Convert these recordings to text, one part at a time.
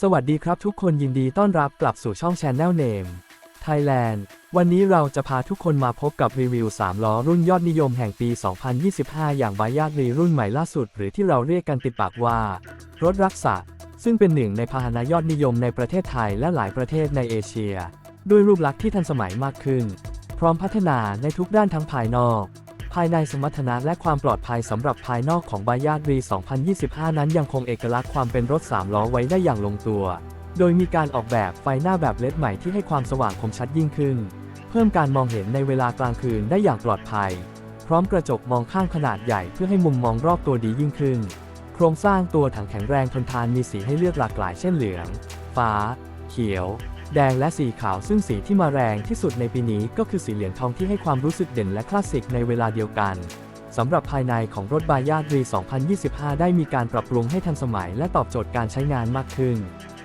สวัสดีครับทุกคนยินดีต้อนรับกลับสู่ช่อง Channel Name Thailand วันนี้เราจะพาทุกคนมาพบกับรีวิว 3 ล้อรุ่นยอดนิยมแห่งปี 2025 อย่างบายาดรีรุ่นใหม่ล่าสุด หรือที่เราเรียกกันติดปากว่า รถรักษาซึ่งเป็นหนึ่งในพาหนะยอดนิยมในประเทศไทยและหลายประเทศในเอเชีย ด้วยรูปลักษณ์ที่ทันสมัยมากขึ้น พร้อมพัฒนาในทุกด้านทั้งภายนอก ภายในสมรรถนะและความปลอดภัยสำหรับภายนอกของบายาดรี 2025 นั้นยังคงเอกลักษณ์ความเป็นรถ 3 ล้อไว้ได้อย่างลงตัว โดยมีการออกแบบไฟหน้าแบบเลดใหม่ที่ให้ความสว่างคมชัดยิ่งขึ้น เพิ่มการมองเห็นในเวลากลางคืนได้อย่างปลอดภัย พร้อมกระจกมองข้างขนาดใหญ่เพื่อให้มุมมองรอบตัวดียิ่งขึ้น โครงสร้างตัวถังแข็งแรงทนทานมีสีให้เลือกหลากหลายเช่นเหลือง ฟ้า เขียว แดงและสีขาวซึ่งสีที่มาแรงที่สุดในปีนี้ก็คือสีเหลืองทองที่ให้ความรู้สึกเด่นและคลาสสิกในเวลาเดียวกันสำหรับภายในของรถบายาดรี 2025 ได้มีการปรับปรุงให้ทันสมัยและตอบโจทย์การใช้งานมากขึ้น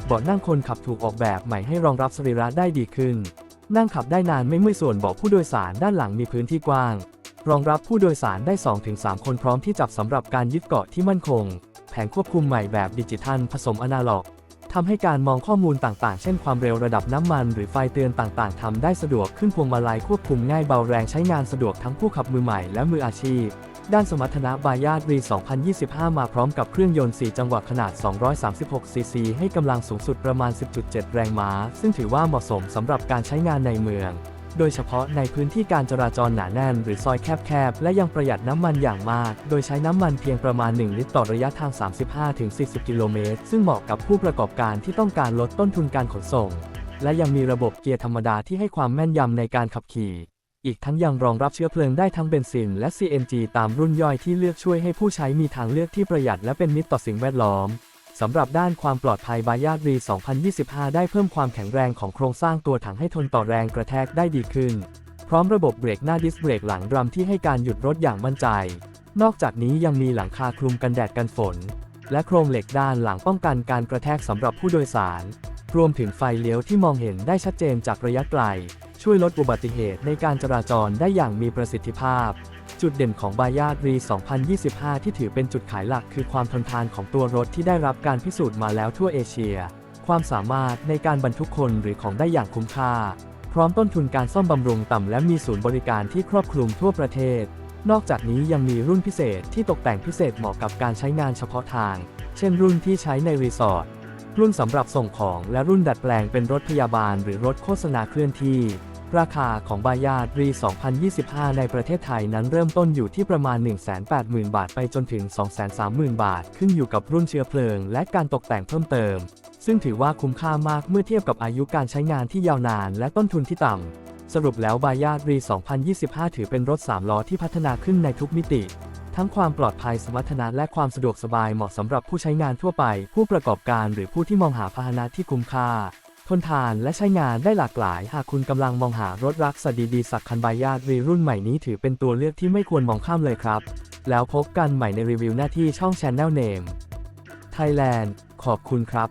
เบาะนั่งคนขับถูกออกแบบใหม่ให้รองรับสรีระได้ดีขึ้น นั่งขับได้นานไม่เมื่อยส่วนเบาะผู้โดยสารด้านหลังมีพื้นที่กว้าง รองรับผู้โดยสารได้ 2-3 คนพร้อมที่จับสำหรับการยึดเกาะที่มั่นคง แผงควบคุมใหม่แบบดิจิทัลผสมอนาล็อก ทำให้การมองข้อมูลต่างๆ เช่นความเร็วระดับน้ำมัน หรือไฟเตือนต่างๆ ทำได้สะดวกขึ้นพวงมาลัยควบคุมง่ายเบาแรงใช้งานสะดวกทั้งผู้ขับมือใหม่และมืออาชีพ ด้านสมรรถนะบายาดรี 2025 มาพร้อมกับเครื่องยนต์ 4 จังหวะขนาด 236 ซีซี ให้กำลังสูงสุดประมาณ 10.7 แรงม้า ซึ่งถือว่าเหมาะสมสำหรับการใช้งานในเมือง โดยเฉพาะในพื้นที่การจราจรหนาแน่น หรือซอยแคบๆ และยังประหยัดน้ำมันอย่างมาก โดยใช้น้ำมันเพียงประมาณ 1 ลิตรต่อระยะทาง 35-40 กิโลเมตร ซึ่งเหมาะกับผู้ประกอบการที่ต้องการลดต้นทุนการขนส่ง และยังมีระบบเกียร์ธรรมดาที่ให้ความแม่นยำในการขับขี่ อีกทั้งยังรองรับเชื้อเพลิงได้ทั้งเบนซิน และ CNG ตามรุ่นย่อยที่เลือกช่วยให้ผู้ใช้มีทางเลือกที่ประหยัดและเป็นมิตรต่อสิ่งแวดล้อม สำหรับด้านความปลอดภัยบายาดรี 2025 ได้เพิ่มความแข็งแรงของโครงสร้างตัวถังให้ทนต่อแรงกระแทกได้ดีขึ้น พร้อมระบบเบรกหน้าดิสเบรกหลังดรัมที่ให้การหยุดรถอย่างมั่นใจ นอกจากนี้ยังมีหลังคาคลุมกันแดดกันฝน และโครงเหล็กด้านหลังป้องกันการกระแทกสำหรับผู้โดยสาร รวมถึงไฟเลี้ยวที่มองเห็นได้ชัดเจนจากระยะไกล ช่วยลดอุบัติเหตุในการจราจรได้อย่างมีประสิทธิภาพ จุดเด่นของบายาดรี 2025 ที่ถือเป็นจุดขายหลักคือความทนทานของตัวรถที่ได้รับการพิสูจน์มาแล้วทั่วเอเชีย ความสามารถในการบรรทุกคนหรือของได้อย่างคุ้มค่า พร้อมต้นทุนการซ่อมบำรุงต่ำและมีศูนย์บริการที่ครอบคลุมทั่วประเทศ นอกจากนี้ยังมีรุ่นพิเศษที่ตกแต่งพิเศษเหมาะกับการใช้งานเฉพาะทาง เช่นรุ่นที่ใช้ในรีสอร์ท รุ่นสำหรับส่งของและรุ่นดัดแปลงเป็นรถพยาบาลหรือรถโฆษณาเคลื่อนที่ ราคาของบายาดรี 2025 ในประเทศไทยนั้นเริ่มต้นอยู่ที่ประมาณ 180,000 บาทไปจนถึง 230,000 บาท ขึ้นอยู่กับรุ่นเชื้อเพลิง และการตกแต่งเพิ่มเติม ซึ่งถือว่าคุ้มค่ามากเมื่อเทียบกับอายุการใช้งานที่ยาวนานและต้นทุนที่ต่ำ สรุปแล้วบายาดรี 2025 ถือเป็นรถ 3 ล้อที่พัฒนาขึ้นในทุกมิติ ทั้งความปลอดภัยสมรรถนะและความสะดวกสบายเหมาะสำหรับผู้ใช้งานทั่วไป ผู้ประกอบการหรือผู้ที่มองหาพาหนะที่คุ้มค่า ทนทานและใช้งานได้หลากหลาย หากคุณกำลังมองหารถรักสดีดีสักคันบายาดรีรุ่นใหม่นี้ถือเป็นตัวเลือกที่ไม่ควรมองข้ามเลยครับ แล้วพบกันใหม่ในรีวิวหน้าที่ช่อง Channel Name Thailand ขอบคุณครับ